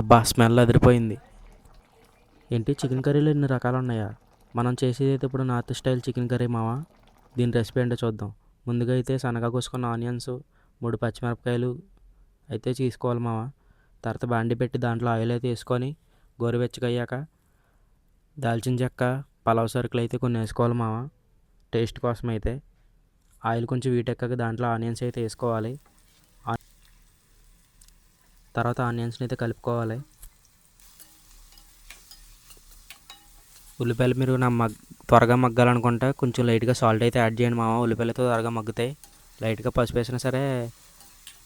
అబ్బా స్మెల్ అదిరిపోయింది. ఏంటి చికెన్ కర్రీలో ఎన్ని రకాలు ఉన్నాయా మనం చేసేది అయితే ఇప్పుడు నార్త్ స్టైల్ చికెన్ కర్రీ మావా? దీని రెసిపీ ఏంటో చూద్దాం. ముందుగా అయితే సన్నగా కోసుకున్న ఆనియన్స్ మూడు పచ్చిమిరపకాయలు అయితే తీసుకోవాలి మావా. తర్వాత బాండి పెట్టి దాంట్లో ఆయిల్ అయితే వేసుకొని గోరువెచ్చగయ్యాక దాల్చిన చెక్క పలావ్ సరుకులు అయితే కొన్ని వేసుకోవాలి మావా. టేస్ట్ కోసం అయితే ఆయిల్ కొంచెం వీటెక్కాక దాంట్లో ఆనియన్స్ అయితే వేసుకోవాలి. తర్వాత ఆనియన్స్ని అయితే కలుపుకోవాలి. ఉల్లిపాయలు మీరు నా మగ్ త్వరగా మగ్గాలనుకుంటే కొంచెం లైట్గా సాల్ట్ అయితే యాడ్ చేయండి మామ ఉల్లిపాయలతో త్వరగా మగ్గుతాయి. లైట్గా పసుపు వేసినా సరే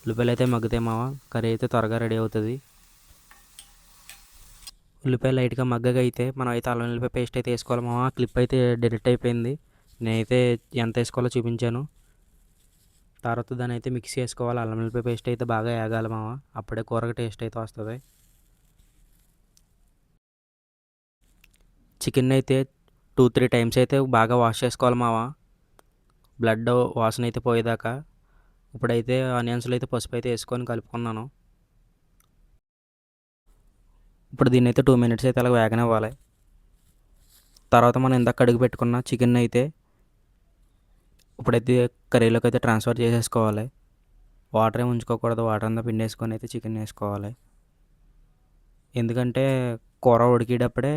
ఉల్లిపాయలు అయితే మగ్గుతాయి మామ కర్రీ అయితే త్వరగా రెడీ అవుతుంది. ఉల్లిపాయ లైట్గా మగ్గగా అయితే మనం అయితే అల్లం ఉల్లిపాయ పేస్ట్ అయితే వేసుకోవాలి మామ క్లిప్ అయితే డెలిట్ అయిపోయింది. నేనైతే ఎంత వేసుకోవాలో చూపించాను. తర్వాత దాన్ని అయితే మిక్స్ చేసుకోవాలి. అల్లం ఉల్లిపాయ పేస్ట్ అయితే బాగా వేగాలి మామ అప్పుడే కూరగా టేస్ట్ అయితే వస్తుంది. చికెన్ అయితే టూ త్రీ టైమ్స్ అయితే బాగా వాష్ చేసుకోవాలి మావా. బ్లడ్ వాసన అయితే పోయేదాకా. ఇప్పుడైతే ఆనియన్స్లో అయితే పసుపు అయితే వేసుకొని కలుపుకున్నాను. ఇప్పుడు దీన్ని అయితే టూ మినిట్స్ అయితే అలా వేగనివ్వాలి. తర్వాత మనం ఇందాక కడిగి పెట్టుకున్న చికెన్ అయితే ఇప్పుడైతే కర్రీలోకి అయితే ట్రాన్స్ఫర్ చేసేసుకోవాలి. వాటర్ ఏమి ఉంచుకోకూడదు. వాటర్ అంతా పిండేసుకొని అయితే చికెన్ వేసుకోవాలి. ఎందుకంటే కూర ఉడికేటప్పుడే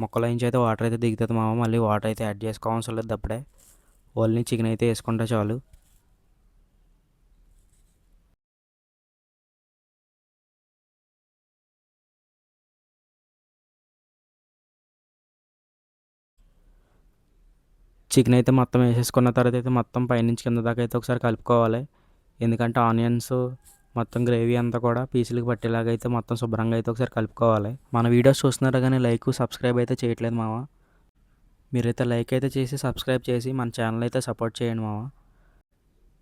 ముక్కల నుంచి అయితే వాటర్ అయితే దిగుతుంది మామ. మళ్ళీ వాటర్ అయితే యాడ్ చేసుకోవాల్సిన లేదు అప్పుడే. ఓన్లీ చికెన్ అయితే వేసుకుంటే చాలు. చికెన్ అయితే మొత్తం వేసేసుకున్న తర్వాత అయితే మొత్తం పైనుంచి కింద దాకా అయితే ఒకసారి కలుపుకోవాలి. ఎందుకంటే ఆనియన్స్ మొత్తం గ్రేవీ అంతా కూడా పీసులకు పట్టేలాగా అయితే మొత్తం శుభ్రంగా అయితే ఒకసారి కలుపుకోవాలి. మన వీడియోస్ చూస్తున్నారు కానీ లైక్ సబ్స్క్రైబ్ అయితే చేయట్లేదు మామ. మీరైతే లైక్ అయితే చేసి సబ్స్క్రైబ్ చేసి మన ఛానల్ అయితే సపోర్ట్ చేయండి మామ.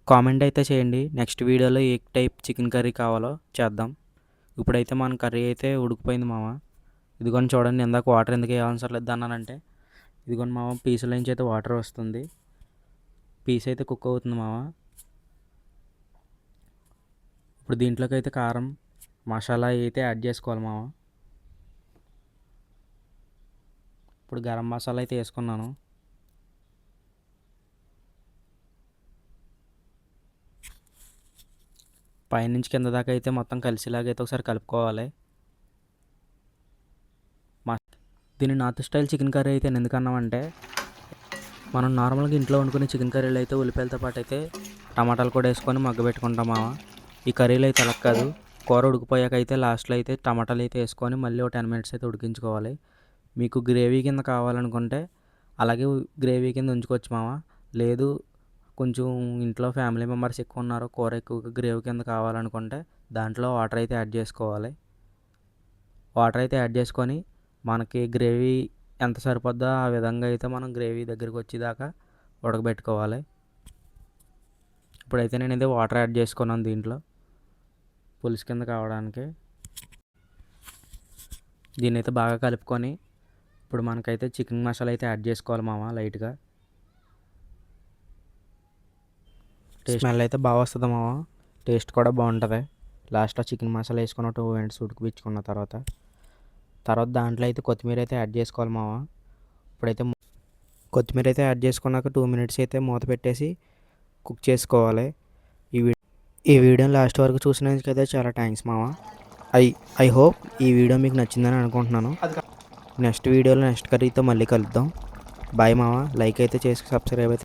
కామెంట్ అయితే చేయండి. నెక్స్ట్ వీడియోలో ఏ టైప్ చికెన్ కర్రీ కావాలో చేద్దాం. ఇప్పుడైతే మన కర్రీ అయితే ఉడికిపోయింది మామ. ఇదిగోని చూడండి ఇందాక వాటర్ ఎందుకు వేయాల్సిన లేదు అన్నానంటే. ఇదిగోని మామ పీసుల నుంచి అయితే వాటర్ వస్తుంది. పీస్ అయితే కుక్ అవుతుంది మామ. ఇప్పుడు దీంట్లోకి అయితే కారం మసాలా అయితే యాడ్ చేసుకోవాలి మామ. ఇప్పుడు గరం మసాలా అయితే వేసుకున్నాను. పైనుంచి కింద దాకా అయితే మొత్తం కలిసేలాగా అయితే ఒకసారి కలుపుకోవాలి. దీన్ని నార్త్ స్టైల్ చికెన్ కర్రీ అయితే నేను ఎందుకన్నామంటే మనం నార్మల్గా ఇంట్లో వండుకునే చికెన్ కర్రీలు అయితే ఉల్లిపాయలతో పాటు అయితే టమాటాలు కూడా వేసుకొని మగ్గ పెట్టుకుంటాం మామ. ఈ కర్రీలు అయితే అలా కాదు. కూర ఉడికిపోయాక అయితే లాస్ట్లో అయితే టమాటాలు అయితే వేసుకొని మళ్ళీ ఒక టెన్ మినిట్స్ అయితే ఉడికించుకోవాలి. మీకు గ్రేవీ కింద కావాలనుకుంటే అలాగే గ్రేవీ కింద ఉంచుకోవచ్చు మామ. లేదు కొంచెం ఇంట్లో ఫ్యామిలీ మెంబర్స్ ఎక్కువ ఉన్నారు కూర ఎక్కువ గ్రేవీ కింద కావాలనుకుంటే దాంట్లో వాటర్ అయితే యాడ్ చేసుకోవాలి. వాటర్ అయితే యాడ్ చేసుకొని మనకి గ్రేవీ ఎంత సరిపోద్దో ఆ విధంగా అయితే మనం గ్రేవీ దగ్గరికి వచ్చేదాకా ఉడకబెట్టుకోవాలి. ఇప్పుడైతే నేను ఇది వాటర్ యాడ్ చేసుకున్నాను దీంట్లో. పులుసు కింద కావడానికి. దీన్ని అయితే బాగా కలుపుకొని ఇప్పుడు మనకైతే చికెన్ మసాలా అయితే యాడ్ చేసుకోవాలి మామ లైట్గా. టేస్ట్ స్మెల్ అయితే బాగా వస్తుంది మామ. టేస్ట్ కూడా బాగుంటుంది. లాస్ట్లో చికెన్ మసాలా వేసుకున్న టూ మినిట్స్ ఉడికిపించుకున్న తర్వాత. తర్వాత దాంట్లో అయితే కొత్తిమీర అయితే యాడ్ చేసుకోవాలి మామ ఇప్పుడైతే కొత్తిమీర అయితే యాడ్ చేసుకున్నాక టూ మినిట్స్ అయితే మూత పెట్టేసి కుక్ చేసుకోవాలి. ఈ వీ ఈ వీడియోని లాస్ట్ వరకు చూసినందుకు అయితే చాలా థ్యాంక్స్ మామ ఐ ఐ హోప్ ఈ వీడియో మీకు నచ్చిందని అనుకుంటున్నాను. నెక్స్ట్ వీడియోలో నెక్స్ట్ కర్రీతో మళ్ళీ కలుద్దాం. బాయ్ మామ లైక్ అయితే చేసి సబ్స్క్రైబ్ అయితే